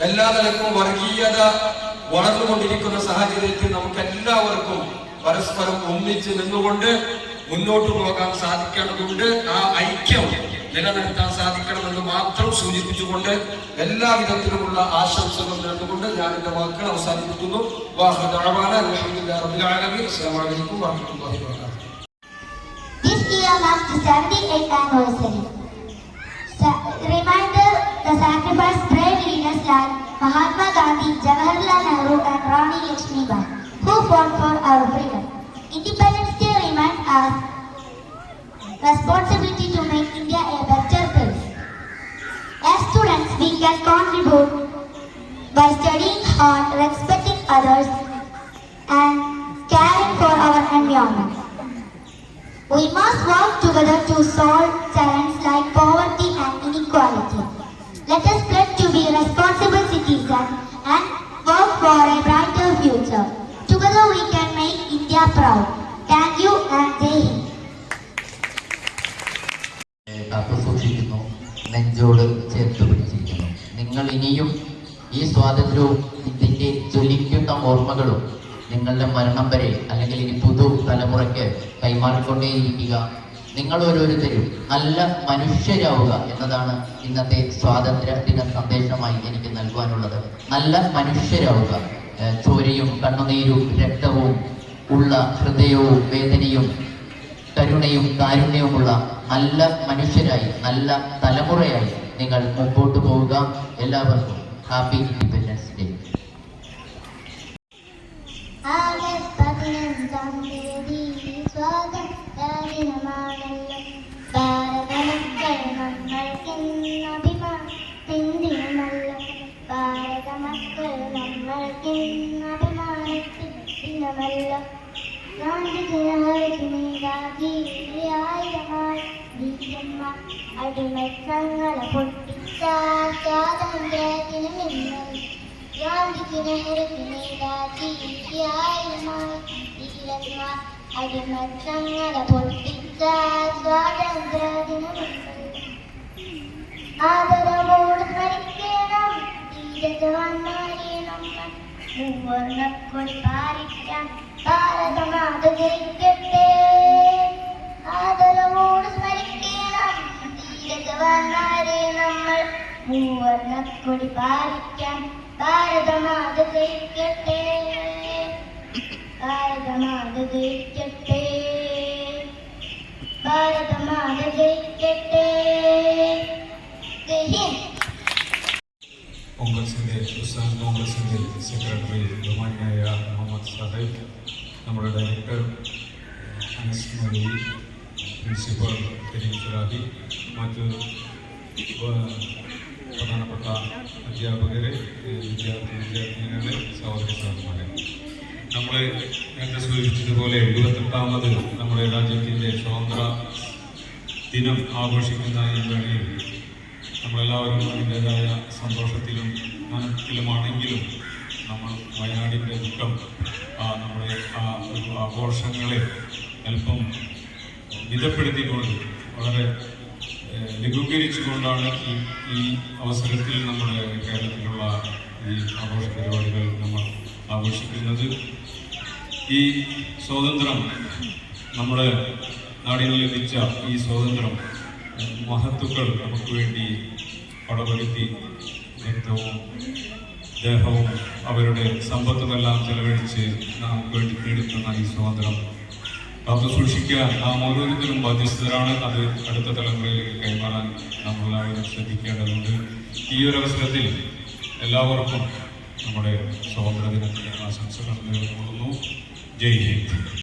എല്ലാ നിലക്കും വർഗീയത വളർന്നുകൊണ്ടിരിക്കുന്ന സാഹചര്യത്തിൽ നമുക്ക് എല്ലാവർക്കും പരസ്പരം ഒന്നിച്ച് നിന്നുകൊണ്ട് മുന്നോട്ട് പോകാൻ സാധിക്കേണ്ടതുണ്ട്. ആ ഐക്യം നിലനിർത്താൻ സാധിക്കണമെന്ന് മാത്രം സൂചിപ്പിച്ചുകൊണ്ട് എല്ലാ വിധത്തിലുമുള്ള ആശംസകൾ നേർന്നുകൊണ്ട് ഞാൻ എന്റെ വാക്കുകൾ അവസാനിപ്പിക്കുന്നു. This year marks the 78th anniversary. Sa- reminder the sacrifice like Mahatma Gandhi, Jawaharlal Nehru and Rani Lakshmibai who fought for our freedom. Independence Day reminds us responsibility to make India a better place. As students, we can contribute by studying hard, respecting others and caring for our environment. We must work together to solve challenges like poverty and inequality. Let us citizens and work for a brighter future. Together we can make India proud. Thank you and Jai Hind. നെഞ്ചോട് ചേർത്ത് പിടിച്ചിരിക്കുന്നു നിങ്ങൾ ഇനിയും ഈ സ്വാതന്ത്ര്യവും ഇതിന്റെ ജ്വലിക്കുന്ന ഓർമ്മകളും നിങ്ങളുടെ മരണം വരെ അല്ലെങ്കിൽ ഇനി പുതു തലമുറയ്ക്ക് കൈമാറിക്കൊണ്ടേയിരിക്കുക നിങ്ങൾ ഓരോരുത്തരും നല്ല മനുഷ്യരാവുക എന്നതാണ് ഇന്നത്തെ സ്വാതന്ത്ര്യ ദിന സന്ദേശമായി എനിക്ക് നൽകുവാനുള്ളത് നല്ല മനുഷ്യരാവുക. ചോരയും കണ്ണുനീരും രക്തവും ഉള്ള ഹൃദയവും വേദനയും കരുണയും കാരുണ്യവുമുള്ള നല്ല മനുഷ്യരായി നല്ല തലമുറയായി നിങ്ങൾ മുമ്പോട്ട് പോവുക. എല്ലാവർക്കും ഹാപ്പി നമ്മൾക്കിന്നഭിമാനത്തിൻ ദിനമല്ലോ ഗാന്ധിജിനായിരമായി വീരന്മാർ അടിമത്തങ്ങളെ പൊട്ടിച്ച സ്വാതന്ത്ര്യ ദിനമെന്നല്ലോ അടിമത്തങ്ങളെ ധീരജവാന്മാരെ നമ്മൾ ഭാരതമാത ജയിക്കട്ടെ ഭാരതമാത ജയിക്കട്ടെ ഭാരതമാത ജയിക്കട്ടെ കോൺഗ്രസിൻ്റെ സംസ്ഥാന കോൺഗ്രസിൻ്റെ സെക്രട്ടറി ബഹുമാന്യായ മുഹമ്മദ് സാഹിബ് നമ്മുടെ ഡയറക്ടർ അനസ് മൊഴി പ്രിൻസിപ്പൽ കരീം ഫിറാഹി മറ്റ് ഏഹ്, പ്രധാനപ്പെട്ട അധ്യാപകരെ ഏഹ്, വിദ്യാർത്ഥി വിദ്യാർത്ഥിനികളെ സഹോദര സഹോദരന്മാരെ നമ്മൾ നേരത്തെ സൂചിപ്പിച്ചതുപോലെ എഴുപത്തെട്ടാമത് നമ്മുടെ രാജ്യത്തിൻ്റെ സ്വാതന്ത്ര്യ ദിനം ആഘോഷിക്കുന്ന ഈ വേളയിൽ നമ്മളെല്ലാവരും അതിന്റെതായ സന്തോഷത്തിലും ജ്ഞാനത്തിലുമാണെങ്കിലും നമ്മൾ വയനാടിന്റെ ദുഃഖം നമ്മുടെ ആ ഒരു ആഘോഷങ്ങളെ അല്പം മിതപ്പെടുത്തിക്കൊണ്ട് വളരെ ലഘൂകരിച്ചുകൊണ്ടാണ് ഈ ഈ അവസരത്തിൽ നമ്മുടെ കേരളത്തിലുള്ള ഈ ആഘോഷ പരിപാടികൾ നമ്മൾ ആഘോഷിക്കുന്നത്. ഈ സ്വാതന്ത്ര്യം നമ്മുടെ നാടിന് ലഭിച്ച ഈ സ്വാതന്ത്ര്യം മഹത്തുക്കൾ നമുക്ക് വേണ്ടി പടവരുത്തി രക്തവും ദേഹവും അവരുടെ സമ്പത്തുമെല്ലാം ചെലവഴിച്ച് നമുക്ക് വേണ്ടി നേടുന്ന ഈ സ്വാതന്ത്ര്യം. കാത്തു സൂക്ഷിക്കാൻ നാം ഓരോരുത്തരും ബാധ്യസ്ഥരാണ്. അത് അടുത്ത തലമുറയിലേക്ക് കൈമാറാൻ നമ്മളെല്ലാവരും ശ്രദ്ധിക്കേണ്ടതുണ്ട്. ഈ ഒരു അവസരത്തിൽ എല്ലാവർക്കും നമ്മുടെ സ്വാതന്ത്ര്യ ദിനത്തിന്റെ ആശംസകൾ നേരിടുന്നു ജയ് ഹിന്ദ്.